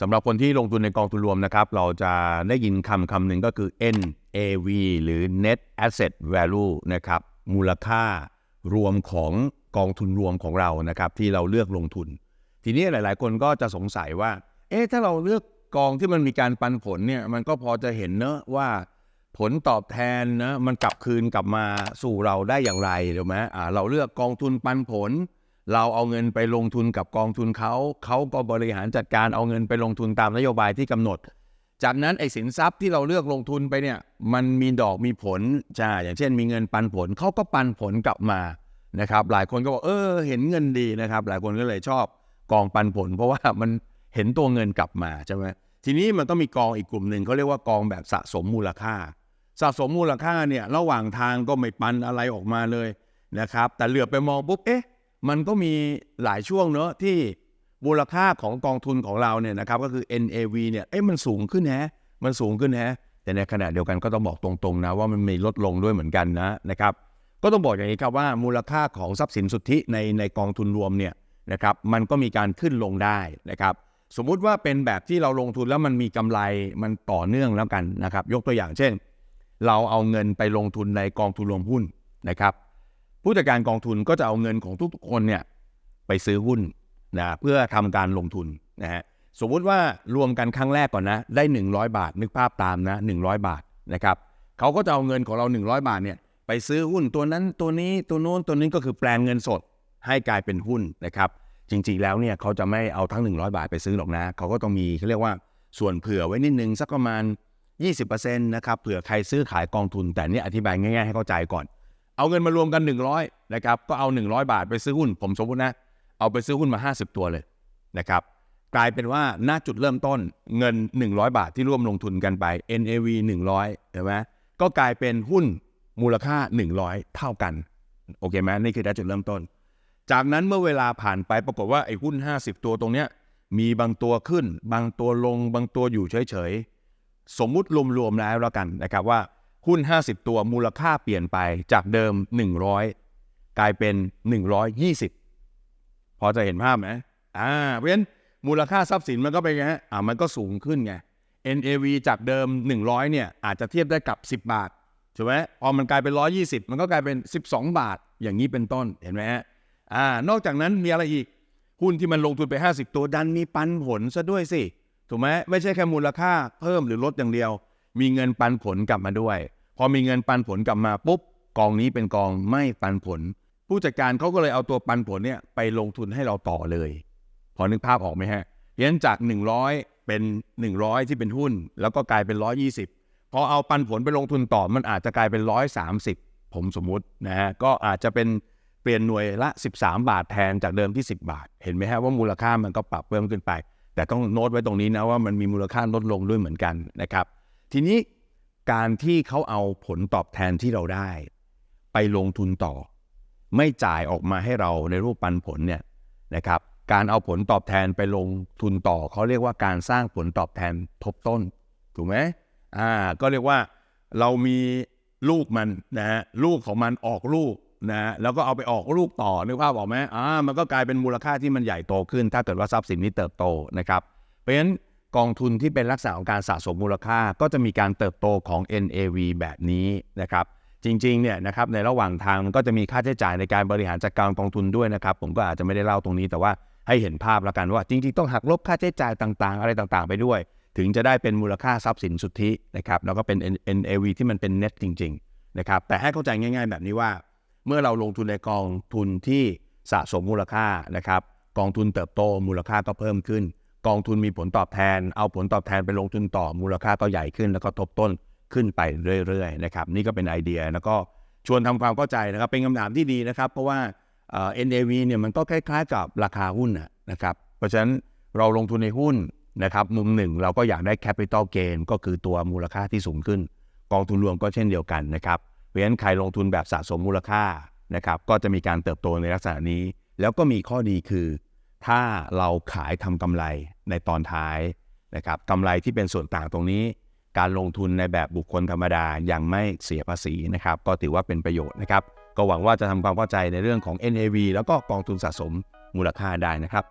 สำหรับคนที่ลงทุนในกองทุนรวมนะครับ เราจะได้ยินคำคำหนึ่งก็คือ NAV หรือ Net Asset Value นะครับ มูลค่ารวมของกองทุนรวมของเรานะครับ ที่เราเลือกลงทุน ทีนี้หลายๆ คนก็จะสงสัยว่า เอ๊ะถ้าเราเลือกกองที่มันมีการปันผลเนี่ย มันก็พอจะเห็นเนอะว่าผลตอบแทนนะมันกลับคืนกลับมาสู่เราได้อย่างไรถูกไหมอ่าเราเลือกกองทุนปันผล เราเอาเงินไปลงทุนกับกองทุนเขาเขาก็บริหารจัดการเอาเงินไปลงทุนตามนโยบายที่กำหนด จากนั้นไอ้สินทรัพย์ที่เราเลือกลงทุนไปเนี่ยมันมีดอกมีผลจ้าอย่างเช่น มีเงินปันผลเขาก็ปันผลกลับมานะครับหลายคนก็บอกเออเห็นเงินดีนะครับ หลายคนก็เลยชอบกองปันผล เพราะว่ามันเห็นตัวเงินกลับมาใช่ไหมทีนี้มันต้องมีกองอีกกลุ่มหนึ่งเขาเรียกว่ากองแบบสะสมมูลค่า สะสมมูลค่าเนี่ยระหว่างทางก็ไม่ปันอะไรออกมาเลยนะครับแต่เหลือไปมองปุ๊บเอ๊ะ มันก็มีหลายช่วงเนอะที่มูลค่าของกองทุนของเราเนี่ยนะครับก็คือ NAV เนี่ยเอ๊ะมันสูงขึ้นแฮะมันสูงขึ้นแฮะแต่ในขณะเดียวกันก็ต้องบอกตรงๆนะว่ามันมีลดลงด้วยเหมือนกันนะนะครับก็ต้องบอกอย่างนี้ครับว่ามูลค่าของทรัพย์สินสุทธิในในกองทุนรวมเนี่ยนะครับมันก็มีการขึ้นลงได้นะครับสมมุติว่าเป็นแบบที่เราลงทุนแล้วมันมีกำไรมันต่อเนื่องแล้วกันนะครับยกตัวอย่างเช่น เราเอาเงินไปลงทุนในกองทุนรวมหุ้นนะครับ ผู้จัดการกองทุนก็จะเอาเงินของทุกๆคนเนี่ยไปซื้อหุ้นนะเพื่อทำการลงทุนนะฮะสมมุติว่ารวมกันครั้งแรกก่อนนะได้ 100 บาท นึกภาพตามนะ 100 บาทนะครับเขาก็จะเอาเงินของเรา 100 บาทเนี่ยไปซื้อหุ้นตัวนั้นตัวนี้ตัวโน้นตัวนี้ก็คือแปลงเงินสดให้กลายเป็นหุ้นนะครับจริงๆแล้วเนี่ยเขาจะไม่เอาทั้ง 100 บาทไปซื้อหรอกนะเขาก็ต้องมีเขาเรียกว่าส่วนเผื่อไว้นิดนึงสักประมาณ 20%นะครับเผื่อใครซื้อขายกองทุน แต่นี่อธิบายง่ายๆให้เข้าใจก่อน เอาเงินมารวมกัน 100นะครับก็เอา 100 บาทไปซื้อหุ้น ผมสมมตินะ เอาไปซื้อหุ้นมา 50 ตัวเลยนะครับกลายเป็นว่าณจุดเริ่มต้นเงิน 100 บาทที่ร่วมลงทุนกันไป NAV 100เห็นไหมก็กลายเป็นหุ้นมูลค่า 100 เท่ากันโอเคไหมนี่คือณจุดเริ่มต้น จากนั้นเมื่อเวลาผ่านไปปรากฏว่าไอ้หุ้น 50 ตัวตรงเนี้ยมีบางตัวขึ้น บางตัวลง บางตัวอยู่เฉยๆ สมมุติรวมๆแล้วแล้วกันนะครับว่า หุ้น 50 ตัวมูลค่าเปลี่ยนไปจากเดิม 100 กลายเป็น 120 พอจะเห็นภาพไหมอ่าเพราะฉะนั้นมูลค่าทรัพย์สินมันก็เป็นไงฮะอ่ามันก็สูงขึ้นไง NAV จากเดิม 100 เนี่ยอาจจะเทียบได้กับ 10 บาทถูกไหมพอมันกลายเป็น 120 มันก็กลายเป็น 12 บาท อย่างนี้เป็นต้นเห็นไหมฮะอ่านอกจากนั้นมีอะไรอีกหุ้นที่มันลงทุนไป 50 ตัวดันมีปันผลซะด้วยสิถูกไหมไม่ใช่แค่มูลค่าเพิ่มหรือลดอย่างเดียว มีเงินปันผลกลับมาด้วย พอมีเงินปันผลกลับมาปุ๊บกองนี้เป็นกองไม่ปันผล ผู้จัดการเขาก็เลยเอาตัวปันผลเนี่ยไปลงทุนให้เราต่อเลย พอนึกภาพออกไหมฮะเพราะฉะนั้นจาก 100 เป็น 100 ที่เป็นหุ้น แล้วก็กลายเป็น 120 พอเอาปันผลไปลงทุนต่อมันอาจจะกลายเป็น 130 ผมสมมุตินะฮะก็อาจจะเป็นเปลี่ยนหน่วยละ 13 บาทแทนจากเดิมที่ 10 บาท เห็นไหมฮะว่ามูลค่ามันก็ปรับเพิ่มขึ้นไป แต่ต้องโน้ตไว้ตรงนี้นะว่ามันมีมูลค่าลดลงด้วยเหมือนกันนะครับทีนี้ การที่เขาเอาผลตอบแทนที่เราได้ ไปลงทุนต่อ ไม่จ่ายออกมาให้เราในรูปปันผลเนี่ยนะครับ การเอาผลตอบแทนไปลงทุนต่อ เขาเรียกว่าการสร้างผลตอบแทนทบต้น ถูกไหมอ่าก็เรียกว่าเรามีลูกมันนะฮะลูกของมันออกลูกนะฮะแล้วก็เอาไปออกลูกต่อนึกภาพออกไหมอ่ามันก็กลายเป็นมูลค่าที่มันใหญ่โตขึ้น ถ้าเกิดว่าทรัพย์สินนี้เติบโตนะครับ เพราะฉะนั้น กองทุนที่เป็นลักษณะของการสะสมมูลค่า ก็จะมีการเติบโตของ NAV แบบนี้นะครับจริงๆเนี่ยนะครับในระหว่างทางมันก็จะมีค่าใช้จ่ายในการบริหารจัดการกองทุนด้วยนะครับผมก็อาจจะไม่ได้เล่าตรงนี้แต่ว่าให้เห็นภาพแล้วกันว่า จริงๆ ต้องหักลบค่าใช้จ่ายต่างๆ อะไรต่างๆ ไปด้วย ถึงจะได้เป็นมูลค่าทรัพย์สินสุทธินะครับแล้วก็เป็น NAV ที่มันเป็น net จริงๆนะครับแต่ให้เข้าใจง่าย ๆ แบบนี้ว่า เมื่อเราลงทุนในกองทุนที่สะสมมูลค่านะครับกองทุนเติบโตมูลค่าก็เพิ่มขึ้น กองทุนมีผลตอบแทน เอาผลตอบแทนไปลงทุนต่อมูลค่าก็ใหญ่ขึ้น แล้วก็ทบต้นขึ้นไปเรื่อยๆนะครับนี่ก็เป็นไอเดียแล้วก็ชวนทำความเข้าใจนะครับเป็นคำถามที่ดีนะครับ เพราะว่า NAV เนี่ยมันก็คล้ายๆกับราคาหุ้นนะนะครับเพราะฉะนั้นเราลงทุนในหุ้นนะครับมุมหนึ่งเราก็อยากได้ capital gain ก็คือตัวมูลค่าที่สูงขึ้น กองทุนรวมก็เช่นเดียวกันนะครับเพราะฉะนั้นใครลงทุนแบบสะสมมูลค่านะครับก็จะมีการเติบโตในลักษณะนี้ แล้วก็มีข้อดีคือ ถ้าเราขายทำกำไรในตอนท้ายนะครับกำไรที่เป็นส่วนต่างตรงนี้ การลงทุนในแบบบุคคลธรรมดายังไม่เสียภาษีนะครับก็ถือว่าเป็นประโยชน์นะครับก็หวังว่าจะทำความเข้าใจในเรื่องของ NAV แล้วก็กองทุนสะสมมูลค่าได้นะครับ